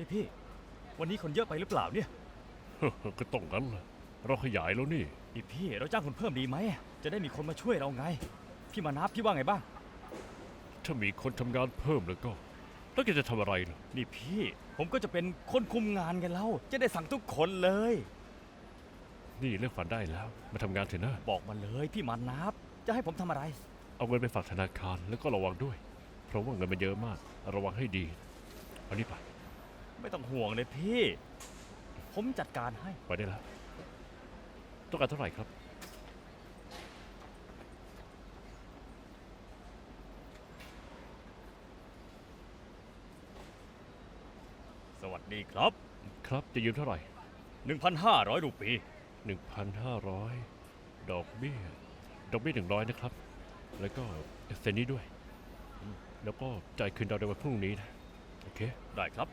นี่พี่ วันนี้คนเยอะไปหรือเปล่าเนี่ย ก็ต้องงั้นล่ะเราขยายแล้วนี่ นี่พี่เราจ้างคนเพิ่มดีไหม จะได้มีคนมาช่วยเราไง พี่มานับพี่ว่าไงบ้าง ถ้ามีคนทำงานเพิ่มแล้วก็ แล้วแกจะทำอะไรล่ะนี่พี่ ผมก็จะเป็นคนคุมงานกันแล้ว จะได้สั่งทุกคนเลย นี่เลิกฝันได้แล้ว มาทำงานเถอะนะ บอกมาเลยพี่มานับจะให้ผมทำอะไร เอาเงินไปฝากธนาคารแล้วก็ระวังด้วย เพราะว่าเงินมันเยอะมาก ระวังให้ดี เอานี่ไป ไม่ต้องห่วงเลยพี่ ผมจัดการให้ ไปได้แล้วต้องการเท่าไหร่ครับ สวัสดีครับ ครับจะยืมเท่าไหร่ 1,500 รูปี 1,500 ดอกเบี้ย ดอกเบี้ยหนึ่งร้อยนะครับ แล้วก็เซ็นนี้ด้วย แล้วก็จ่ายคืนเราในวันพรุ่งนี้นะ โอเค ได้ครับ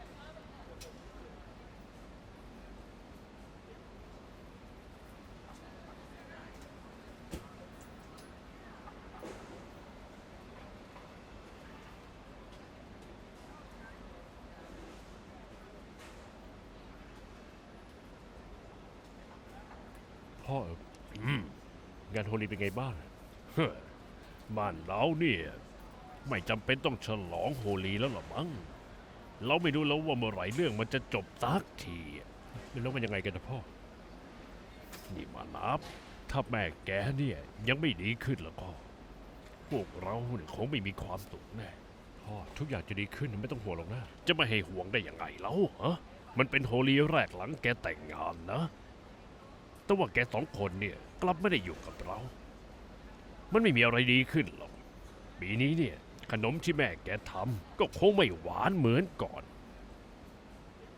พ่ออืมงานโฮลีเป็นไงบ้างเฮ้อบ้านเราเนี่ยไม่จำเป็นต้องฉลองโฮลีแล้วหรอมั้งเราไม่รู้แล้วว่าเมื่อไหร่เรื่องมันจะจบสักทีไม่รู้มันยังไงกันนะพ่อ นี่มานับ ถ้าแม่แกเนี่ยยังไม่ดีขึ้นแล้วก็ พวกเราเนี่ยคงไม่มีความสุขแน่พ่อทุกอย่างจะดีขึ้นไม่ต้องห่วงหรอกนะ จะไม่ให้ห่วงได้ยังไงแล้วฮะมันเป็นโฮลีแรกหลังแกแต่งงานนะ แต่ว่าแกสองคนเนี่ยกลับไม่ได้อยู่กับเรา มันไม่มีอะไรดีขึ้นหรอก ปีนี้เนี่ย ขนมที่แม่แกทำก็คงไม่หวานเหมือนก่อน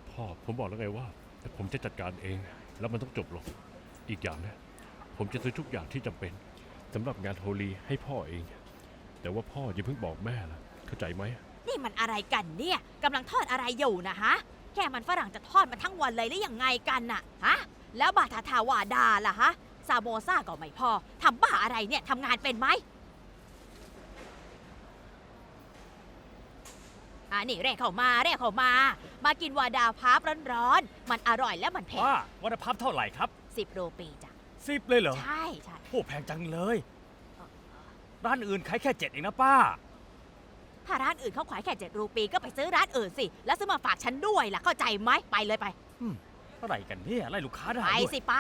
พ่อผมบอกแล้วไงว่า ผมจะจัดการเอง แล้วมันต้องจบลง อีกอย่างนะ ผมจะซื้อทุกอย่างที่จำเป็นสำหรับงานโฮลีให้พ่อเอง แต่ว่าพ่ออย่าเพิ่งบอกแม่ละเข้าใจไหม นี่มันอะไรกันเนี่ยกำลังทอดอะไรอยู่นะฮะ แค่มันฝรั่งจะทอดมาทั้งวันเลยหรือยังไงกันน่ะฮะ แล้วบาทาทาวาดาล่ะฮะซาโมซ่าก็ไม่พอทำบ้าอะไรเนี่ยทำงานเป็นไหมอ่านี่เรียกเข้ามาเรียกเข้ามา มากินวาดาพาร์ฟร้อนๆ มันอร่อยและมันเผ็ดว่าวัตพับเท่าไหร่ครับสิบโรปีจ้ะสิบเลยเหรอใช่ใช่โอ้แพงจังเลย ร้านอื่นขายแค่เจ็ดเองนะป้า ถ้าร้านอื่นเขาขายแค่เจ็ดรูปีก็ไปซื้อร้านอื่นสิ แล้วซื้อมาฝากฉันด้วยล่ะเข้าใจไหมไปเลยไปเท่าไหร่กันเนี่ยไล่ลูกค้าได้ไปด้วยสิไป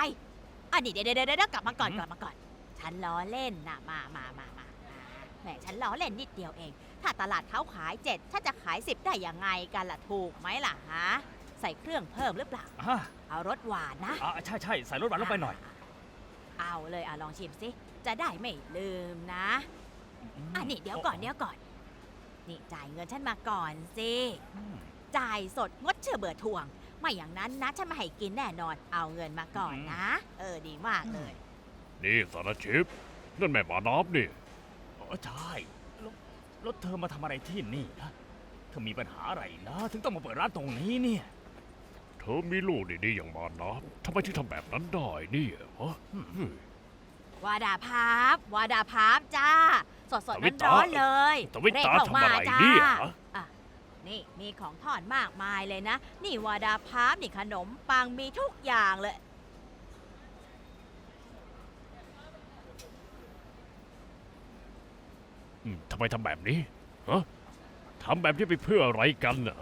อันนี้เดี๋ยวเดี๋ยวเดี๋ยวกลับมาก่อนอืมกลับมาก่อน ฉันล้อเล่นนะมามามามาแหมฉันล้อเล่นนิดเดียวเอง ถ้าตลาดเขาขายเจ็ดฉันจะขายสิบได้ยังไงกันล่ะถูกไหมล่ะฮะ ใส่เครื่องเพิ่มหรือเปล่า อ่าเอารสหวานนะ อ่าใช่ใช่ใส่รถหวานลงไปหน่อยเอาเลยอะลองชิมสิ จะได้ไม่ลืมนะอะนี่เดี๋ยวก่อนเดี๋ยวก่อน นี่จ่ายเงินฉันมาก่อนสิ อืมจ่ายสดงดเชื่อเบื่อทวง ไม่อย่างนั้นนะฉันไม่ให้กินแน่นอน เอาเงินมาก่อนนะ เออดีมากเลย นี่สารชิปนั่นแม่หมานับนี่ อ๋อใช่แล้วแล้วเธอมาทำอะไรที่นี่นะเธอมีปัญหาอะไรนะ ถึงต้องมาเปิดร้านตรงนี้เนี่ยเธอมีลูกดีๆอย่างมานับทำไมถึงทำแบบนั้นได้เนี่ยฮะอืมเฮ้ยวาดาพับวาดาพับจ้า สดสดตวิร้อนตาๆเลยตวิเร่งตาเข้าทำมาอะไรจ้าเนี่ยฮะ อะ นี่มีของทอดมากมายเลยนะ นี่วาดาพับนี่ขนมปังมีทุกอย่างเลย อืมทำไมทำแบบนี้ฮะทำแบบนี้ไปเพื่ออะไรกันน่ะ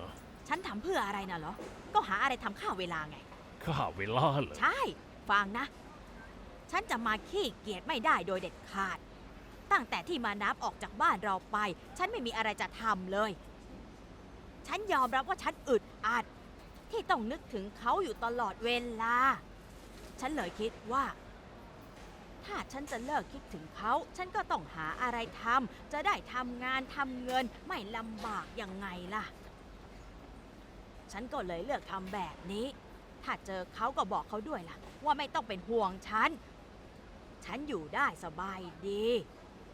ฉันทำเพื่ออะไรนะเหรอ ก็หาอะไรทำข้าวเวลาไง ข้าเวลาเหรอใช่ ฟังนะ ฉันจะมาขี้เกียจไม่ได้โดยเด็ดขาด ตั้งแต่ที่มานับออกจากบ้านเราไป ฉันไม่มีอะไรจะทำเลย ฉันยอมรับว่าฉันอึดอัด ที่ต้องนึกถึงเขาอยู่ตลอดเวลา ฉันเลยคิดว่า ถ้าฉันจะเลิกคิดถึงเขา ฉันก็ต้องหาอะไรทำจะได้ทำงานทำเงินไม่ลำบากยังไงล่ะ ฉันก็เลยเลือกทำแบบนี้ ถ้าเจอเขาก็บอกเขาด้วยล่ะ ว่าไม่ต้องเป็นห่วงฉัน ฉันอยู่ได้สบายดี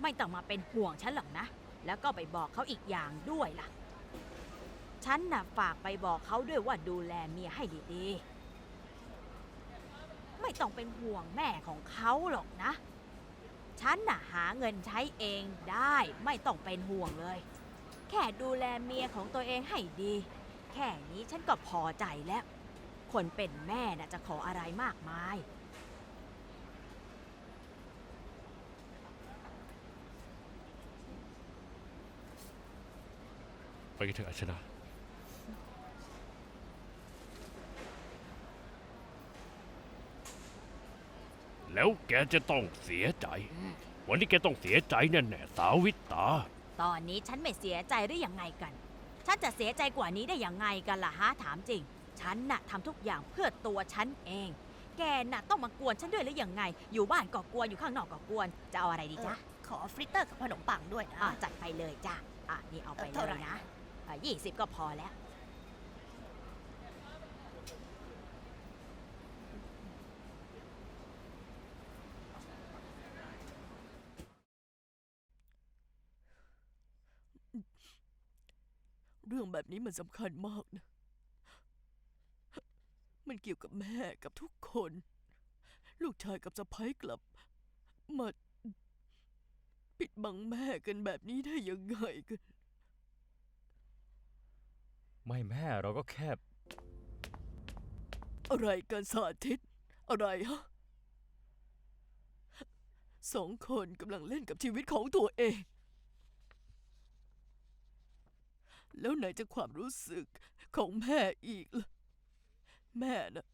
ไม่ต้องมาเป็นห่วงฉันหรอกนะ แล้วก็ไปบอกเขาอีกอย่างด้วยล่ะ ฉันน่ะฝากไปบอกเขาด้วยว่าดูแลเมียให้ดีๆ ไม่ต้องเป็นห่วงแม่ของเขาหรอกนะ ฉันน่ะหาเงินใช้เองได้ไม่ต้องเป็นห่วงเลย แค่ดูแลเมียของตัวเองให้ดี แค่นี้ฉันก็พอใจแล้ว คนเป็นแม่น่ะจะขออะไรมากมาย ไปกันเถอะอาชนะ แล้วแกจะต้องเสียใจ วันนี้แกต้องเสียใจแน่ๆสาวิตา ตอนนี้ฉันไม่เสียใจหรือยังไงกัน ฉันจะเสียใจกว่านี้ได้ยังไงกันล่ะฮะถามจริง ฉันน่ะทำทุกอย่างเพื่อตัวฉันเอง แกน่ะต้องมากวนฉันด้วยหรือยังไง อยู่บ้านก็กวนอยู่ข้างนอกก็กวน จะเอาอะไรดีจ๊ะขอฟริตเตอร์กับขนมปังด้วยนะอะจัดไปเลยจ้ะอะนี่เอาไปเท่าเลไหร่ยนะยี่สิบก็พอแล้ว เรื่องแบบนี้มันสำคัญมากนะ มันเกี่ยวกับแม่กับทุกคน ลูกชายกับสะพ้ายกลับ มาปิดบังแม่กันแบบนี้ได้ยังไงกัน ไม่แม่เราก็แค่ อะไรกันสาธิต อะไรฮะสองคนกำลังเล่นกับชีวิตของตัวเอง แล้วไหนจะความรู้สึกของแม่อีกล่ะ แม่น่ะ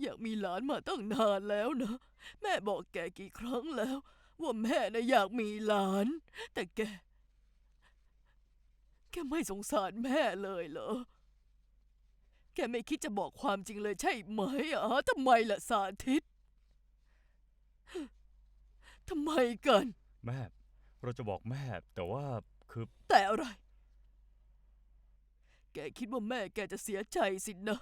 อยากมีหลานมาตั้งนานแล้วนะ แม่บอกแกกี่ครั้งแล้ว ว่าแม่น่ะอยากมีหลาน แต่แก แกไม่สงสารแม่เลยเหรอ แกไม่คิดจะบอกความจริงเลยใช่ไหมอะทำไมล่ะสาธิตทำไมกัน แม่ เราจะบอกแม่ แต่ว่าคือ แต่อะไร แกคิดว่าแม่แกจะเสียใจสินะ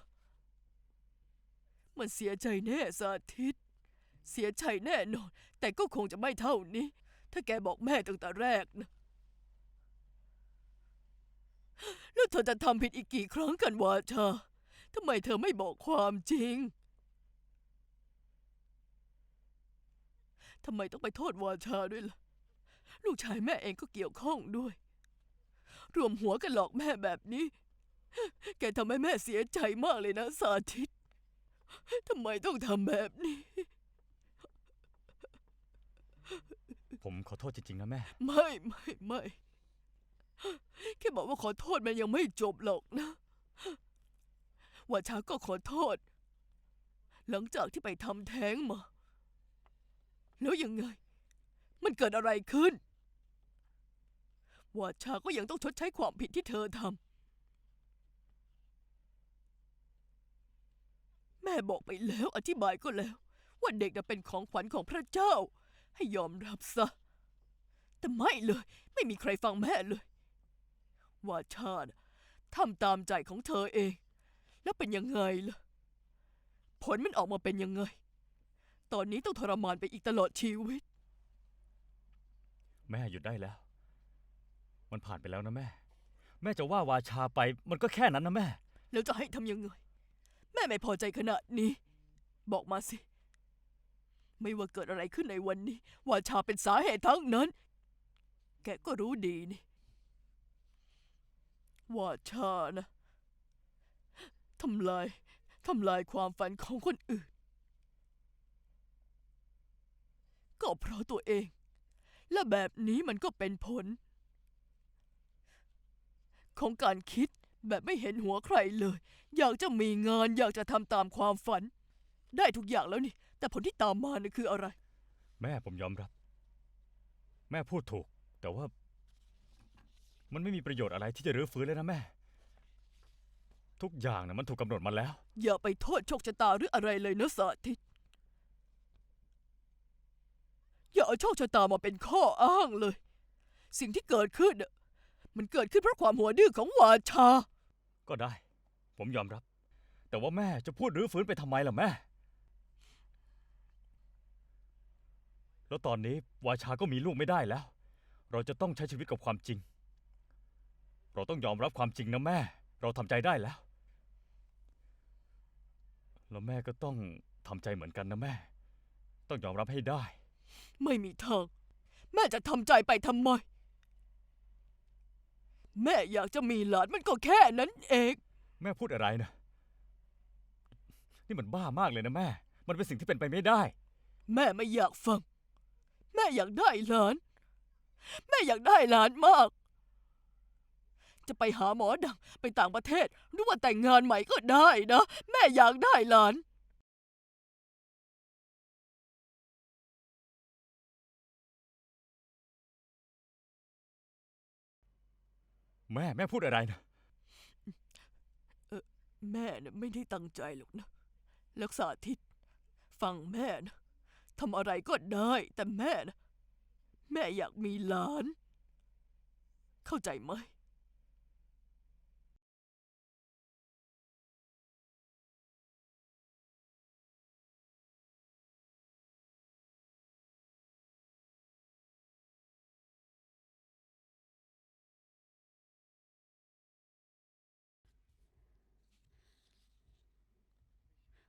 มันเสียใจแน่สาธิต เสียใจแน่นอน แต่ก็คงจะไม่เท่านี้ ถ้าแกบอกแม่ตั้งแต่แรกนะ แล้วเธอจะทำผิดอีกกี่ครั้งกันวาชาทำไมเธอไม่บอกความจริงทำไมต้องไปโทษวาชาด้วยล่ะ ลูกชายแม่เองก็เกี่ยวข้องด้วย รวมหัวกันหลอกแม่แบบนี้ แกทำให้แม่เสียใจมากเลยนะสาธิต ทำไมต้องทำแบบนี้ ผมขอโทษจริงๆนะแม่ ไม่ไม่ไม่แค่บอกว่าขอโทษมันยังไม่จบหรอกนะ ว่าชาก็ขอโทษ หลังจากที่ไปทำแท้งมา แล้วยังไง มันเกิดอะไรขึ้น ว่าชาก็ยังต้องชดใช้ความผิดที่เธอทำแม่ บอกไปแล้ว อธิบายก็แล้ว ว่าเด็กน่ะเป็นของขวัญของพระเจ้า ให้ยอมรับซะ แต่ไม่เลย ไม่มีใครฟังแม่เลย ว่าชาติทำตามใจของเธอเอง แล้วเป็นยังไงล่ะ ผลมันออกมาเป็นยังไง ตอนนี้ต้องทรมานไปอีกตลอดชีวิต แม่หยุดได้แล้ว มันผ่านไปแล้วนะแม่ แม่จะว่าวาชาไป มันก็แค่นั้นนะแม่ แล้วจะให้ทำยังไง แม่ไม่พอใจขนาดนี้ บอกมาสิ ไม่ว่าเกิดอะไรขึ้นในวันนี้ว่าชาเป็นสาเหตุทั้งนั้น แกก็รู้ดีนี่ว่าชานะทำลายทำลายความฝันของคนอื่น ก็เพราะตัวเอง และแบบนี้มันก็เป็นผล ของการคิด แบบไม่เห็นหัวใครเลย อยากจะมีงานอยากจะทำตามความฝัน ได้ทุกอย่างแล้วนี่ แต่ผลที่ตามมานี่คืออะไร แม่ผมยอมรับ แม่พูดถูก แต่ว่า มันไม่มีประโยชน์อะไรที่จะรื้อฟื้นเลยนะแม่ ทุกอย่างนะมันถูกกำหนดมาแล้ว อย่าไปโทษโชคชะตาหรืออะไรเลยนะสาธิต อย่าเอาโชคชะตามาเป็นข้ออ้างเลย สิ่งที่เกิดขึ้นน่ะ มันเกิดขึ้นเพราะความหัวดื้อของวาชา ก็ได้ ผมยอมรับ แต่ว่าแม่จะพูดรื้อฟื้นไปทำไมล่ะแม่ แล้วตอนนี้วาชาก็มีลูกไม่ได้แล้ว เราจะต้องใช้ชีวิตกับความจริง เราต้องยอมรับความจริงนะแม่ เราทำใจได้แล้ว แล้วแม่ก็ต้องทำใจเหมือนกันนะแม่ ต้องยอมรับให้ได้ ไม่มีทาง แม่จะทำใจไปทำไม แม่อยากจะมีหลานมันก็แค่นั้นเอง แม่พูดอะไรนะ นี่มันบ้ามากเลยนะแม่ มันเป็นสิ่งที่เป็นไปไม่ได้ แม่ไม่อยากฟัง แม่อยากได้หลาน แม่อยากได้หลานมาก จะไปหาหมอดัง ไปต่างประเทศหรือว่าแต่งงานใหม่ก็ได้นะ แม่อยากได้หลาน แม่แม่พูดอะไรนะ แม่น่ะไม่ได้ตั้งใจหรอกนะลักษาทิศฟังแม่นะทำอะไรก็ได้ แต่แม่นะแม่อยากมีหลาน เข้าใจไหม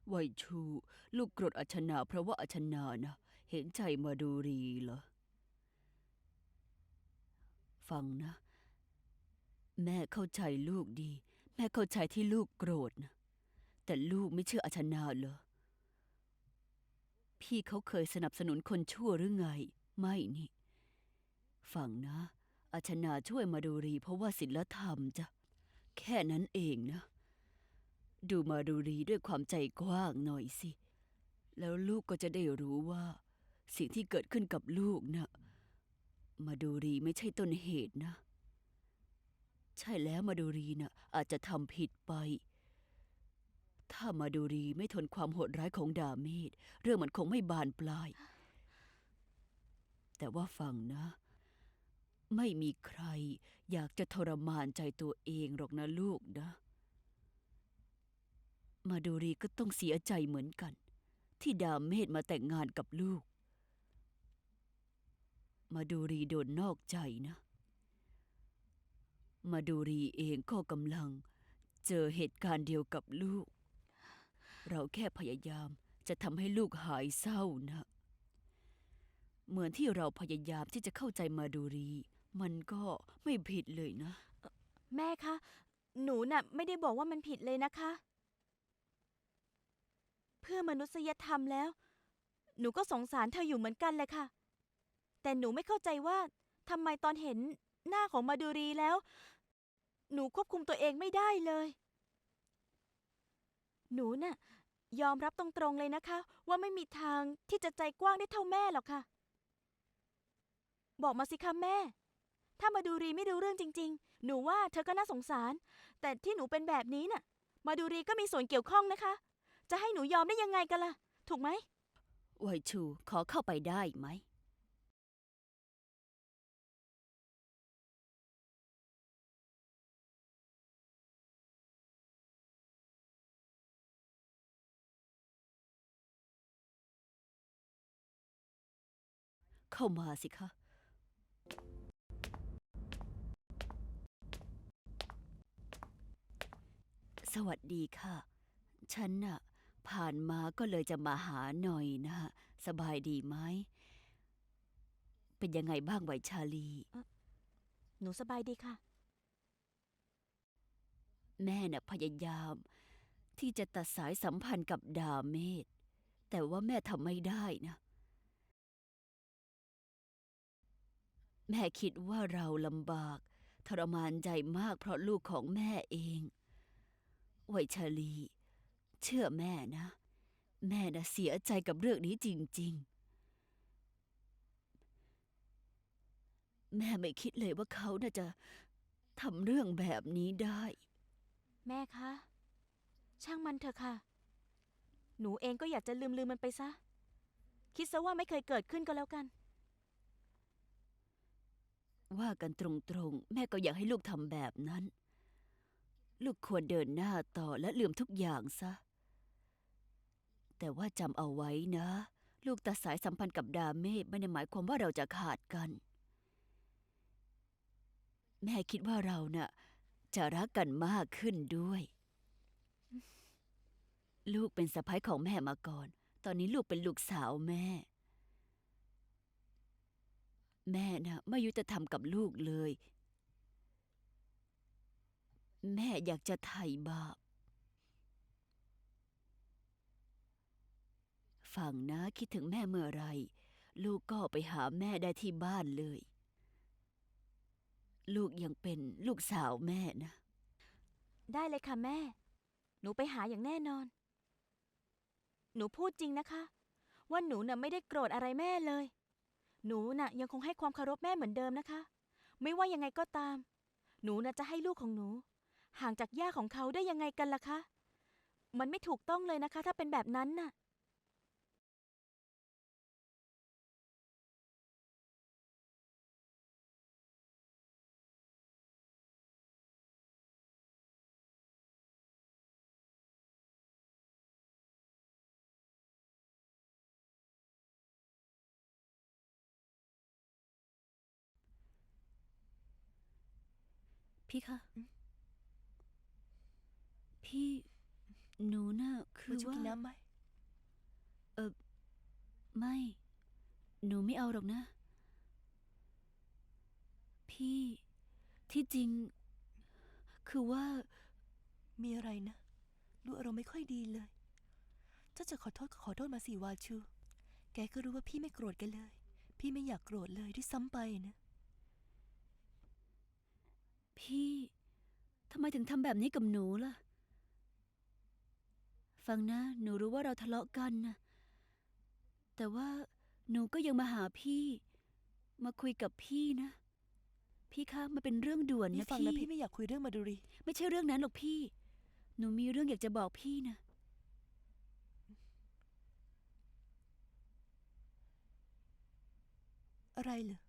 ไวชู ลูกโกรธอัชนาเพราะว่าอัชนานะ เห็นใจมาดูรีเหรอ ฟังนะ แม่เข้าใจลูกดี แม่เข้าใจที่ลูกโกรธนะ แต่ลูกไม่เชื่ออัชนาเหรอ พี่เขาเคยสนับสนุนคนชั่วหรือไง ไม่นี่ ฟังนะ อัชนาช่วยมาดูรีเพราะว่าศีลธรรมจ้ะ แค่นั้นเองนะ ดูมาดูรีด้วยความใจกว้างหน่อยสิ แล้วลูกก็จะได้รู้ว่า สิ่งที่เกิดขึ้นกับลูกนะ่ะมาดูรีไม่ใช่ต้นเหตุนะ ใช่แล้วมาดูรีนะ่ะอาจจะทำผิดไป ถ้ามาดูรีไม่ทนความโหดร้ายของดาเมดเรื่องมันคงไม่บานปลาย แต่ว่าฟังนะ ไม่มีใครอยากจะทรมานใจตัวเองหรอกนะลูกนะ มาดูรีก็ต้องเสียใจเหมือนกัน ที่ดาเมดมาแต่งงานกับลูก มาดูรีโดนนอกใจนะ มาดูรีเองก็กำลัง เจอเหตุการณ์เดียวกับลูก เราแค่พยายามจะทำให้ลูกหายเศร้านะ เหมือนที่เราพยายามที่จะเข้าใจมาดูรี มันก็ไม่ผิดเลยนะ แม่คะ หนูน่ะไม่ได้บอกว่ามันผิดเลยนะคะ เพื่อมนุษยธรรมแล้ว หนูก็สงสารเธออยู่เหมือนกันเลยค่ะ แต่หนูไม่เข้าใจว่าทำไมตอนเห็นหน้าของมาดูรีแล้ว หนูควบคุมตัวเองไม่ได้เลย หนูน่ะ ยอมรับตรงๆเลยนะคะ ว่าไม่มีทางที่จะใจกว้างได้เท่าแม่หรอกค่ะ บอกมาสิคะแม่ ถ้ามาดูรีไม่รู้เรื่องจริง ๆ หนูว่าเธอก็น่าสงสาร แต่ที่หนูเป็นแบบนี้น่ะ มาดูรีก็มีส่วนเกี่ยวข้องนะคะ จะให้หนูยอมได้ยังไงกันล่ะ ถูกไหมไวชูขอเข้าไปได้ไหม เข้ามาสิคะ สวัสดีค่ะ ฉันน่ะ ผ่านมาก็เลยจะมาหาหน่อยนะ สบายดีไหม เป็นยังไงบ้างไหวชาลี หนูสบายดีค่ะ แม่น่ะพยายาม ที่จะตัดสายสัมพันธ์กับดาเมดแต่ว่าแม่ทำไม่ได้นะ แม่คิดว่าเราลำบาก ทรมานใจมากเพราะลูกของแม่เอง ไวชาลี เชื่อแม่นะ แม่น่ะเสียใจกับเรื่องนี้จริง ๆ แม่ไม่คิดเลยว่าเขาน่าจะทำเรื่องแบบนี้ได้ แม่คะ ช่างมันเถอะค่ะ หนูเองก็อยากจะลืมลืมมันไปซะ คิดซะว่าไม่เคยเกิดขึ้นก็แล้วกัน ว่ากันตรงๆ แม่ก็อยากให้ลูกทำแบบนั้น ลูกควรเดินหน้าต่อและลืมทุกอย่างซะ แต่ว่าจำเอาไว้นะ ลูกตัดสายสัมพันธ์กับดาเมจไม่ได้หมายความว่าเราจะขาดกัน แม่คิดว่าเราน่ะจะรักกันมากขึ้นด้วย ลูกเป็นสะพ้ายของแม่มาก่อน ตอนนี้ลูกเป็นลูกสาวแม่ แม่นะไม่ยุติธรรมกับลูกเลย แม่อยากจะไถ่บาป ฟังนะคิดถึงแม่เมื่อไร ลูกก็ไปหาแม่ได้ที่บ้านเลย ลูกยังเป็นลูกสาวแม่นะ ได้เลยค่ะแม่ หนูไปหาอย่างแน่นอน หนูพูดจริงนะคะ ว่าหนูน่ะไม่ได้โกรธอะไรแม่เลย หนูน่ะยังคงให้ความเคารพแม่เหมือนเดิมนะคะ ไม่ว่ายังไงก็ตาม หนูน่ะจะให้ลูกของหนู ห่างจากย่าของเขาได้ยังไงกันล่ะคะ มันไม่ถูกต้องเลยนะคะ ถ้าเป็นแบบนั้นน่ะ พี่คะ พี่หนูน่ะคืมาอช่วยว่ากินน้ำไหมไม่ หนูไม่เอาหรอกนะ พี่ที่จริง คือว่า มีอะไรนะดูอารมณ์ไม่ค่อยดีเลยถ้าจะขอโทษก็ขอโทษมาสิวาชู แกก็รู้ว่าพี่ไม่โกรธกันเลย พี่ไม่อยากโกรธเลยด้วยซ้ำไปนะ พี่ทำไมถึงทำแบบนี้กับหนูล่ะ ฟังนะ หนูรู้ว่าเราทะเลาะกันนะแต่ว่าหนูก็ยังมาหาพี่ มาคุยกับพี่นะ พี่คะมันเป็นเรื่องด่วนนี่นะฟังพี่นะพี่ไม่อยากคุยเรื่องมาดูรี ไม่ใช่เรื่องนั้นหรอกพี่ หนูมีเรื่องอยากจะบอกพี่นะ อะไรเหรอ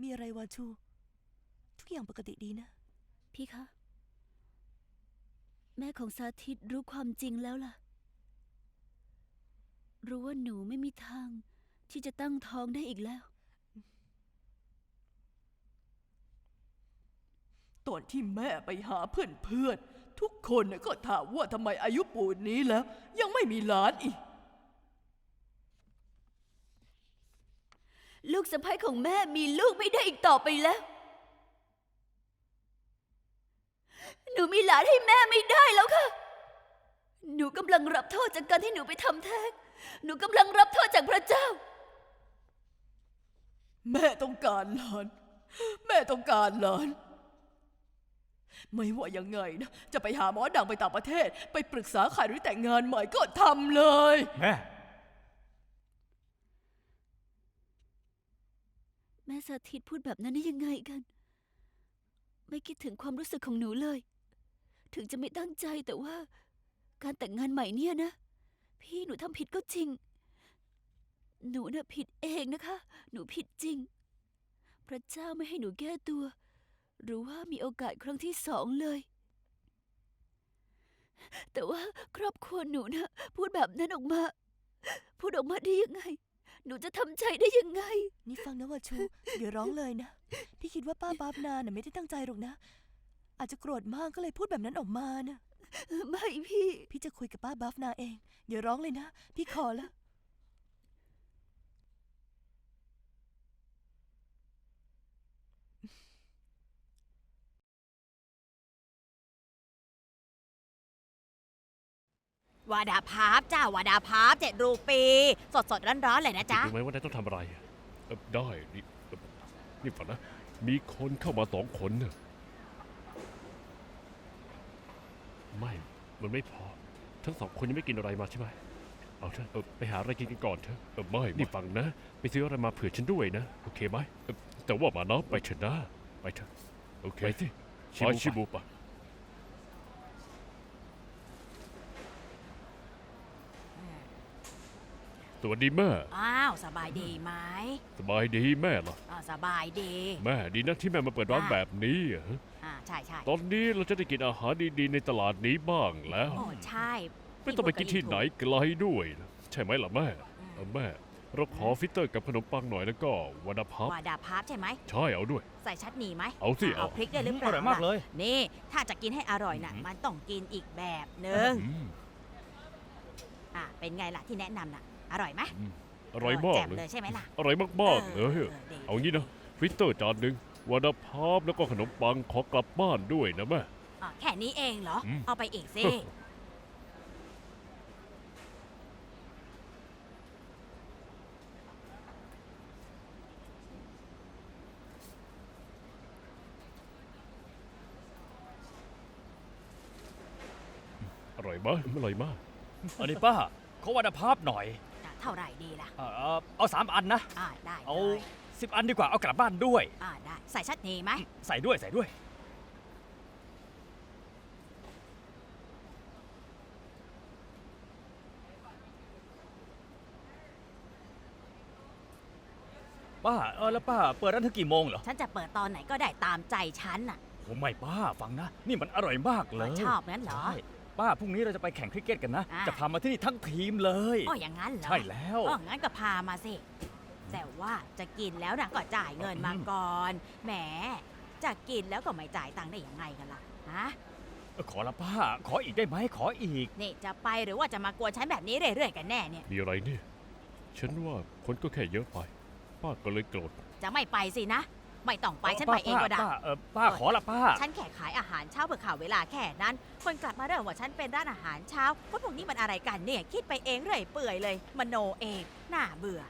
มีอะไรวาชูทุก อย่างปกติดีนะ พี่คะ แม่ของสาธิตรู้ความจริงแล้วล่ะ รู้ว่าหนูไม่มีทาง ที่จะตั้งท้องได้อีกแล้ว ตอนที่แม่ไปหาเพื่อนๆทุกคนน่ะก็ถามว่าทำไมอายุปูนนี้แล้ว ยังไม่มีหลานอีก ลูกสะใภ้ของแม่มีลูกไม่ได้อีกต่อไปแล้ว หนูมีหลานให้แม่ไม่ได้แล้วค่ะ หนูกำลังรับโทษจากการที่หนูไปทำแท้ง หนูกำลังรับโทษจากพระเจ้า แม่ต้องการหลาน แม่ต้องการหลาน ไม่ว่ายังไงนะ จะไปหาหมอดังไปต่างประเทศ ไปปรึกษาใครหรือแต่งงานใหม่ก็ทำเลย แม่ แม่สาธิตพูดแบบนั้นได้ยังไงกัน ไม่คิดถึงความรู้สึกของหนูเลย ถึงจะไม่ตั้งใจแต่ว่า การแต่งงานใหม่เนี่ยนะ พี่หนูทำผิดก็จริง หนูน่ะผิดเองนะคะ หนูผิดจริง พระเจ้าไม่ให้หนูแก้ตัว หรือว่ามีโอกาสครั้งที่สองเลย แต่ว่าครอบครัวหนูนะพูดแบบนั้นออกมา พูดออกมาได้ยังไง หนูจะทำใจได้ยังไง นี่ฟังนะวาชูเดี๋ยวร้องเลยนะ พี่คิดว่าป้าบาบนาน่ะไม่ได้ตั้งใจหรอกนะ อาจจะโกรธมากก็เลยพูดแบบนั้นออกมานะไม่พี่ พี่จะคุยกับป้าบัฟนาเองเดี๋ยวร้องเลยนะ พี่ขอละวาดาพาร์ฟจ้าวาดาพาร์ฟเจ็ดรูปี สดสดร้อนร้อนๆเลยนะจ๊ะ รู้ไหมว่านายต้องทำอะไรเอ่อได้นี่เอ่อนี่ฝันนะ มีคนเข้ามาสองคนน่ะ ไม่ มันไม่พอ ทั้งสองคนยังไม่กินอะไรมาใช่ไหม เอาเถอะเออไปหาอะไรกินกันก่อนเถอะเออไม่นี่ฟังนะ ไปซื้ออะไรมาเผื่อฉันด้วยนะ โอเคไหมเออแต่ว่ามาน้องไปเถอะนะ ไปเถอะ โอเค ไปสิไปชิบูไปสวัสดีแม่ อ้าว สบายดีไหม สบายดีแม่เหรออ่าสบายดี แม่ดีนะที่แม่มาเปิดร้านอ่าแบบนี้อะฮะอ่า ใช่ใช่ตอนนี้เราจะได้กินอาหารดีๆในตลาดนี้บ้างแล้ว โอ้ใช่ไม่ต้องไปกินที่ไหนไกลด้วยนะใช่ไหมล่ะแม่เออแม่เราขอฟิตเตอร์กับขนมปังหน่อยแล้วก็วานาพับวาดาพาร์ฟใช่ไหมใช่เอาด้วย ใส่ชัดหนีไหมเอาสิเอาเอาพริกด้วยหรือเปอล่าร่อยมากเลยล่ะนี่ ถ้าจะกินให้อร่อยน่ะอืมมันต้องกินอีกแบบหนึ่งอืมอะเป็นไงล่ะที่แนะนำน่ะ อร่อยไหมอร่อยมากแจ่มเลยเลยใช่ไหมล่ะอร่อยมากๆเลยดีเอางี้นะฟิตเตอร์จานหนึ่ง วานาพาบแล้วก็ขนมปังขอกลับบ้านด้วยนะแม่อะแค่นี้เองเหรอ อืม เอาไปอีกสิ อร่อยมากอร่อยมาก อันนี้ป้าขอวรรณภาพหน่อยอะเท่าไหร่ดีล่ะ เออเอาเอาสามอันนะ อ่าได้เอาเลยสิบอันดีกว่าเอากลับบ้านด้วย อ่าได้ ใส่ชัดนีไหม ใส่ด้วยใส่ด้วย ป้าเออแล้วป้าเปิดร้านถึงกี่โมงเหรอฉันจะเปิดตอนไหนก็ได้ตามใจฉันน่ะ โอ้ไม่ป้าฟังนะ นี่มันอร่อยมากเลยชอบงั้นเหรอ ใช่ป้าพรุ่งนี้เราจะไปแข่งคริกเก็ตกันนะ อ่า จะพามาที่นี่ทั้งทีมเลยอ๋ออย่างนั้นเหรอใช่แล้วอ๋องั้นก็พามาสิ แต่ว่าจะกินแล้วนะก็จ่ายเงินมาก่อนแหมจะกินแล้วก็ไม่จ่ายตังค์ได้ยังไงกันล่ะฮะขอละป้า ขออีกได้ไหมขออีก นี่จะไปหรือว่าจะมากวนฉันแบบนี้เรื่อยๆกันแน่เนี่ยมีอะไรเนี่ย ฉันว่าคนก็แค่เยอะไป ป้าก็เลยโกรธ จะไม่ไปสินะ ไม่ต้องไปฉันไปเองก็ได้ป้าเออป้าขอละป้า ฉันแค่ขายอาหารเช้าเพื่อข่าวเวลาแค่นั้น คนกลับมาเรื่องว่าฉันเป็นร้านอาหารเช้าคนพวกนี้มันอะไรกันเนี่ย คิดไปเองเรื่อยเปื่อยเลยมโนเองน่าเบื่อ